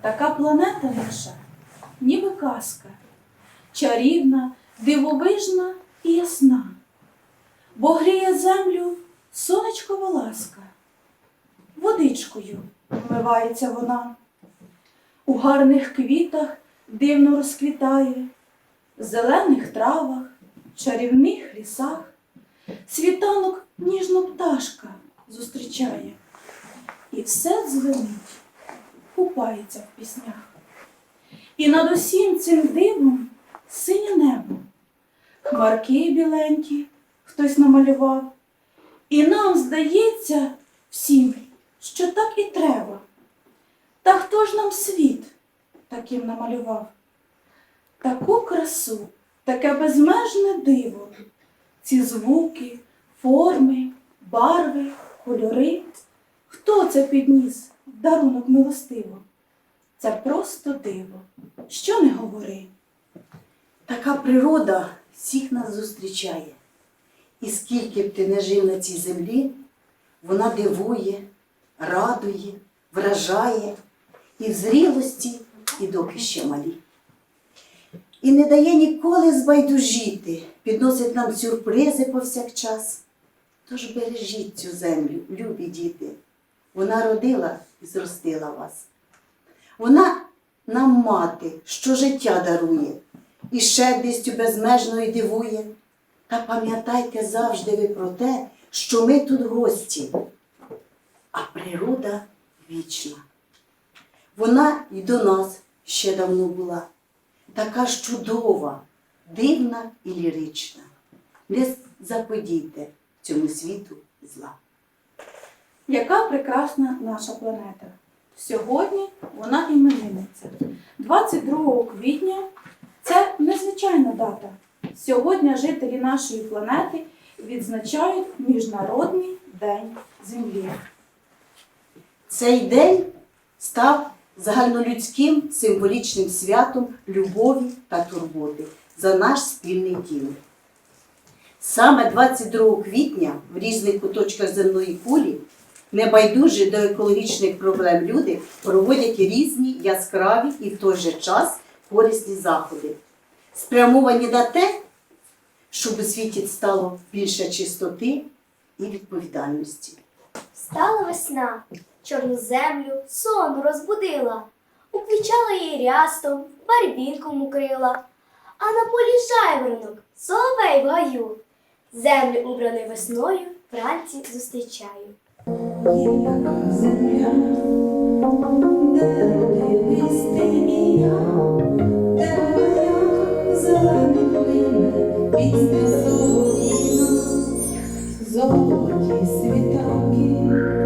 Така планета наша, ніби казка, чарівна, дивовижна і ясна, бо гріє землю сонечкова ласка, водичкою вмивається вона, у гарних квітах дивно розквітає, в зелених травах, чарівних лісах, світанок ніжно пташка зустрічає, і все дзвенить купається в піснях. І над усім цим дивом синє небо, хмарки біленькі хтось намалював. І нам здається всім, що так і треба. Та хто ж нам світ таким намалював? Таку красу, таке безмежне диво, ці звуки, форми, барви, кольори. Хто це підніс дарунок милостиво? Це просто диво. Що не говори? Така природа всіх нас зустрічає. І скільки б ти не жив на цій землі, вона дивує, радує, вражає і в зрілості, і доки ще малі. І не дає ніколи збайдужіти, підносить нам сюрпризи повсякчас. Тож бережіть цю землю, любі діти. Вона родила зростила вас. Вона нам мати, що життя дарує, і щедрістю безмежною дивує. Та пам'ятайте завжди ви про те, що ми тут гості, а природа вічна. Вона й до нас ще давно була, така ж чудова, дивна і лірична. Не заподійте цьому світу зла. Яка прекрасна наша планета. Сьогодні вона іменинниця. 22 квітня це незвичайна дата. Сьогодні жителі нашої планети відзначають Міжнародний день Землі. Цей день став загальнолюдським символічним святом любові та турботи за наш спільний дім. Саме 22 квітня в різних куточках земної кулі небайдужі до екологічних проблем. Люди проводять різні яскраві і в той же час корисні заходи, спрямовані на те, щоб у світі стало більше чистоти і відповідальності. Стала весна, чорну землю сон розбудила, уквічала її рястом, барвінком укрила, а на полі жайворонок, соловей в гаю, землю убраний весною вранці зустрічаю. Земля, де і де моя зелений плине, пісня солов'їна, золоті світанки,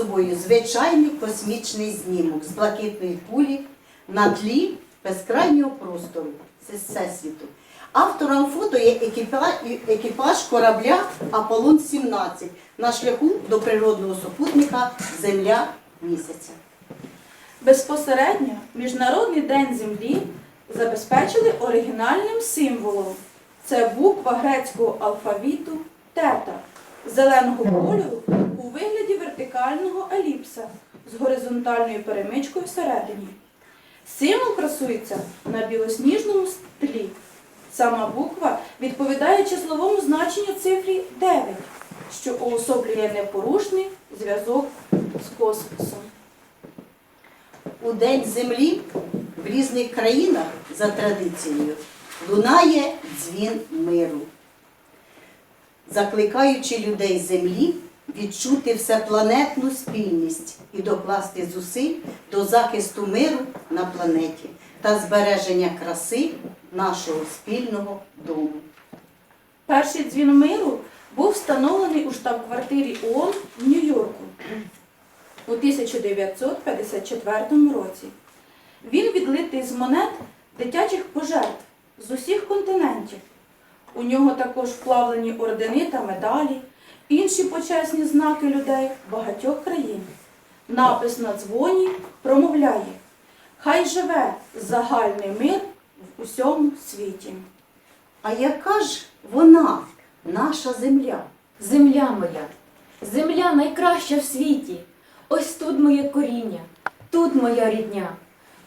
собою звичайний космічний знімок з блакитної кулі на тлі безкрайнього простору всесвіту. Автором фото є екіпаж корабля Аполлон-17 на шляху до природного супутника Земля місяця. Безпосередньо Міжнародний день землі забезпечили оригінальним символом. Це буква грецького алфавіту тета зеленого кольору у вигляді вертикального еліпса з горизонтальною перемичкою всередині. Символ красується на білосніжному тлі. Сама буква відповідає числовому значенню цифрі 9, що уособлює непорушний зв'язок з космосом. У День Землі в різних країнах за традицією лунає дзвін миру, закликаючи людей землі відчути всепланетну спільність і докласти зусиль до захисту миру на планеті та збереження краси нашого спільного дому. Перший дзвін миру був встановлений у штаб-квартирі ООН в Нью-Йорку у 1954 році. Він відлитий з монет дитячих пожертв з усіх континентів. У нього також вплавлені ордени та медалі, інші почесні знаки людей багатьох країн. Напис на дзвоні промовляє Хай живе загальний мир в усьому світі. А яка ж вона, наша земля? Земля моя, земля найкраща в світі. Ось тут моє коріння, тут моя рідня.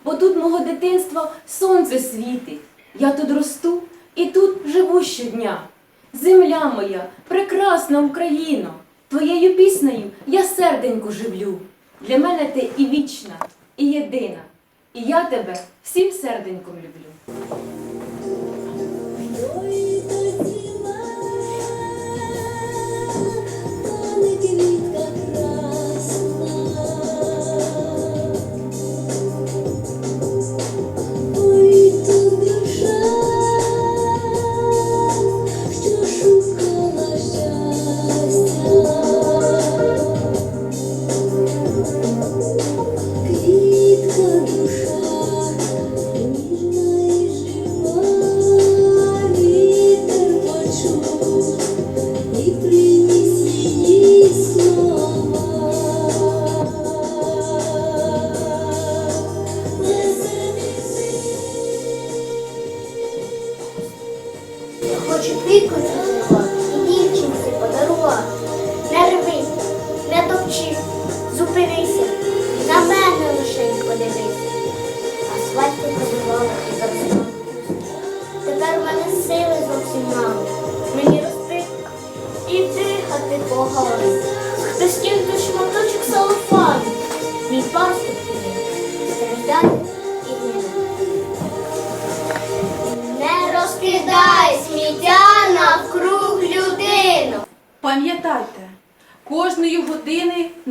Бо тут мого дитинства сонце світить. Я тут росту і тут живу щодня. Земля моя, прекрасна Україно, твоєю піснею я серденько живлю. Для мене ти і вічна, і єдина. І я тебе всім серденьком люблю.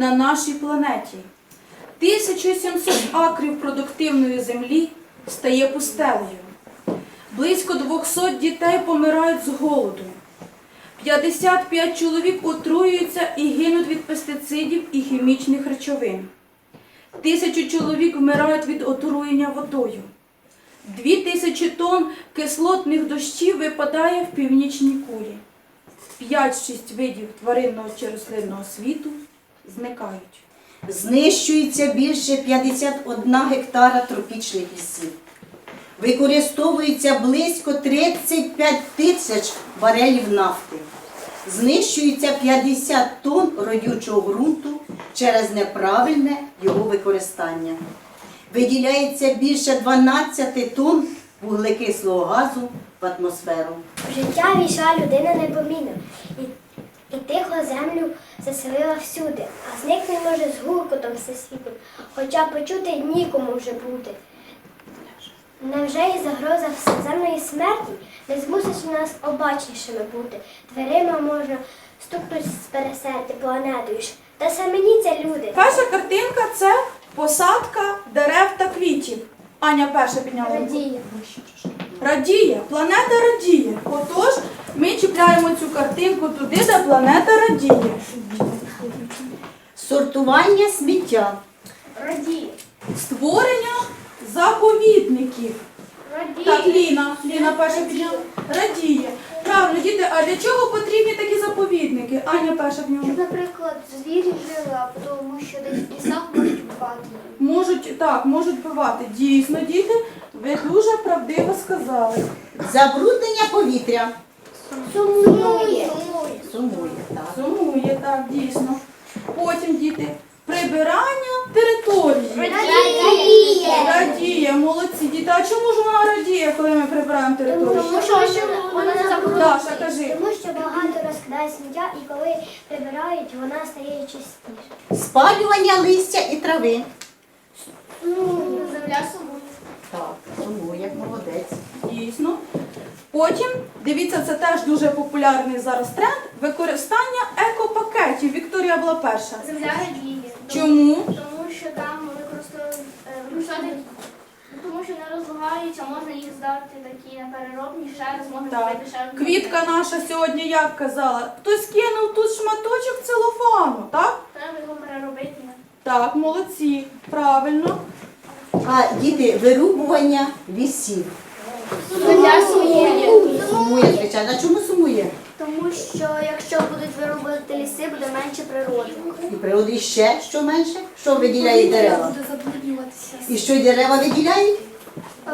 На нашій планеті 1700 акрів продуктивної землі стає пустелею. Близько 200 дітей помирають з голоду. 55 чоловік отруюються і гинуть від пестицидів і хімічних речовин. Тисячу чоловік вмирають від отруєння водою. Дві тисячі тонн кислотних дощів випадає в північній кулі. 5-6 видів тваринного чи рослинного світу зникають. Знищується більше 51 гектара тропічних лісів. Використовується близько 35 тисяч барелів нафти. Знищується 50 тонн родючого ґрунту через неправильне його використання. Виділяється більше 12 тонн вуглекислого газу в атмосферу. Життя війшла людина непомітно, і, тихо землю заселила всюди, а зникне може з гуркотом всесвіту, хоча почути нікому вже бути. Невже і загроза всеземної смерті не змусить нас обачнішими бути? Дверима можна стукнути з пересерти планетою. ж. Та саменіться люди. Перша картинка це посадка дерев та квітів. Аня перша підняла. Радіє. Радіє, планета радіє. Отож, ми переставляємо цю картинку туди, де планета радіє. Сортування сміття. Радіє. Створення заповідників. Так, Ліна, Ліна перша підняла. Радіє. Правильно, діти, а для чого потрібні такі заповідники? Аня перша підняла. Наприклад, звірі жили, а тому що десь в лісах можуть бувати. Можуть, так, можуть бивати. Дійсно, діти, ви дуже правдиво сказали. Забруднення повітря. Сумує. Сумує, так. Сумує, так, дійсно. Потім, діти, прибирання території. Радіє. Радіє, молодці діти. А чому ж вона радіє, коли ми прибираємо територію? Тому що вона не. Даша, кажи. Тому що багато розкидає сміття і коли прибирають, вона стає чистіше. Спалювання листя і трави. Земля сумує. Так, сумує, молодець. Дійсно. Потім, дивіться, це теж дуже популярний зараз тренд використання екопакетів. Вікторія була перша. Земля радіє. Чому? Тому що там використовують використовують, тому що не розлагаються, можна їх здати такі на переробні, ще раз можна купити ще раз. Квітка наша сьогодні як казала? Хтось кинув тут шматочок целофану, так? Треба його переробити. Так, молодці, правильно. А діти, вирубування лісів. Земля сумує. Сумує, звичайно. А чому сумує? Тому що якщо будуть виробити ліси, буде менше природи. І природи ще що менше? Що виділяє дерева? Буде заблуднюватися. І що й дерева виділяють?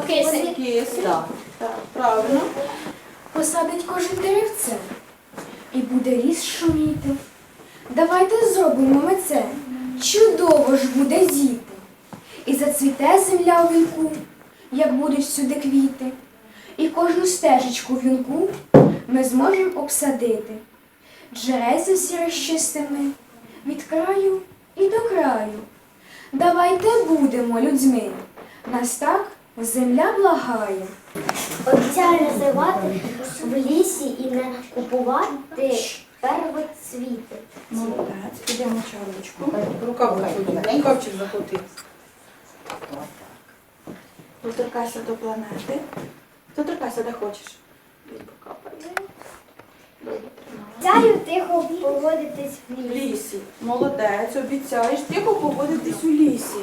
Киси. Киси. Так. Так, правильно. Посадить кожен деревце, і буде ліс шуміти. Давайте зробимо ми це. Чудово ж буде діти. І зацвіте земля у вінку, як будуть всюди квіти. І кожну стежечку в вінку ми зможемо обсадити. Джереза всі розчистими від краю і до краю. Давайте будемо людьми. Нас так земля благає. Обіцяю розвивати в лісі і не купувати первоцвіти. Молодець. Підемо чарочку. Рукав заходи. Рукавчик заходи. Доторкайся до планети. Доторкайся, де хочеш. Обіцяю тихо поводитись в В лісі. лісі. Молодець, обіцяєш тихо поводитись у лісі.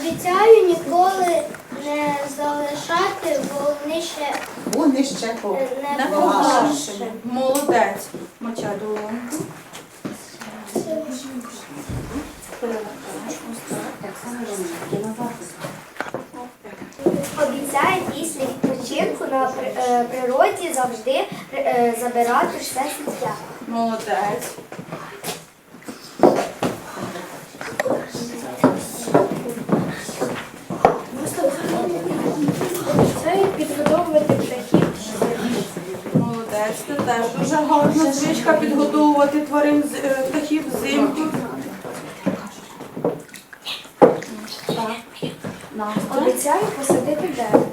Обіцяю ніколи не залишати вогнище Вогнище по. Не не. Молодець. Моча долоньку. Перевертаєш. Ось так. Обіцяю після відпочинку на е, природі завжди е, забирати все сміття. Молодець. Обіцяю підгодовувати птахів. Молодець, це теж дуже гарна звичка підгодовувати тварин е, птахів взимку. Обіцяю посадити дерево.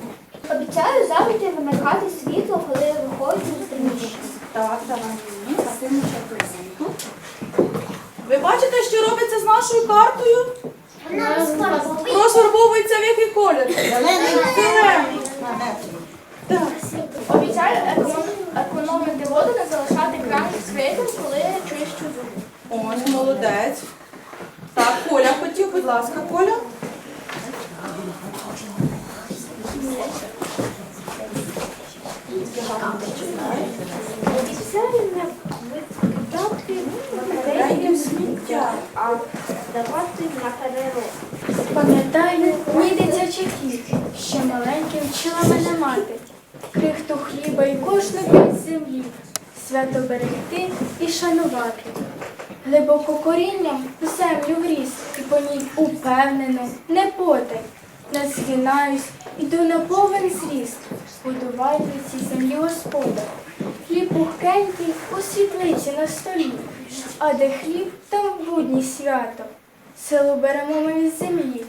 Обіцяю завжди вимикати світло, коли виходжу з приміщення. Так, давай а ти. Ви бачите, що робиться з нашою картою? Розфарбовується в який колір? Зелений. Зелений. Так. Обіцяю економити воду, не залишати кран відкритим, коли чищу зуби. Ось, молодець. Так, Коля хотів, будь ласка, Коля. Обіцяю не викидати сміття. а давати на переробку. Пам'ятаю, мій дитячий хліб, ще маленьким вчила мене мати. Крихту хліба і кожну п'ять землі, свято берегти і шанувати. Глибоко корінням в землю вріс, і по ній упевнено, не потай. Не згинаюсь, іду на повен зріст, будувати цій землі господа. Хліб пухкенький у світлиці на столі, а де хліб, там будні свято. Село беремо ми від землі,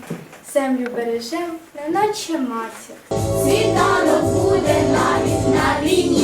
землю бережем, неначе матір. Світанок буде навіть на війні.